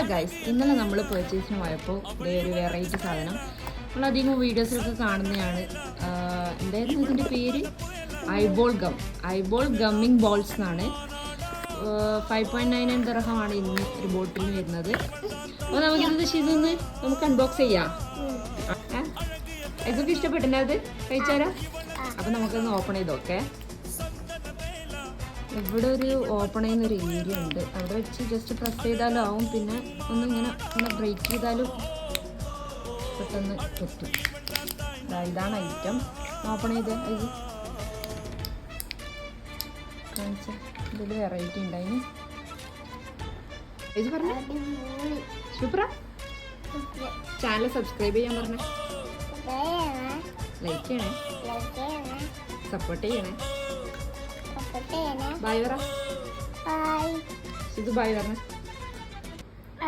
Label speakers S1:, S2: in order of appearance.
S1: Hello guys ഇന്നലെ നമ്മൾ പർച്ചേസിന് പോയപ്പോൾ ഇതേ ഒരു വെറൈറ്റി സാധനം. നമ്മൾ അധികം വീഡിയോസിലൊക്കെ കാണുന്നതാണ് എന്തായിരുന്നു ഇതിന്റെ പേര്? Eyeball gum eyeball gumming balls എന്നാണ്. ഫൈവ് പോയിന്റ് നയൻ നയൻ ദർഹമാണ് ഇന്ന് ഒരു ബോട്ടിൽ വരുന്നത്. അപ്പോൾ നമുക്ക് നമുക്കിത് ഇതൊന്ന് നമുക്ക് അൺബോക്സ് ചെയ്യാം. ഏ? ഇതൊക്കെ ഇഷ്ടപ്പെട്ടില്ല അത് കഴിച്ചാലോ അപ്പം നമുക്കൊന്ന് ഓപ്പൺ ചെയ്ത് നോക്കേ. ഇവിടെ ഒരു ഓപ്പൺ ചെയ്യുന്ന ഒരു ഏരിയ ഉണ്ട്. അവിടെ വെച്ച് ജസ്റ്റ് പ്രസ് ചെയ്താലും ആവും. പിന്നെ ഒന്ന് ഇങ്ങനെ ഒന്ന് ബ്രേക്ക് ചെയ്താലും പെട്ടെന്ന് എത്തും ഇതാണ് ഐറ്റം ഓപ്പൺ ചെയ്ത്. ഇത് കാണിച്ച. ഇതിൽ വെറൈറ്റി ഉണ്ടായിന് ഇത് പറഞ്ഞ? സൂപ്പറാ ചാനൽ സബ്സ്ക്രൈബ് ചെയ്യാൻ പറഞ്ഞേ. ലൈക്ക് ചെയ്യണേ. സപ്പോർട്ട് ചെയ്യണേ. ബൈ പറ ഇത് ബൈ പറഞ്ഞേ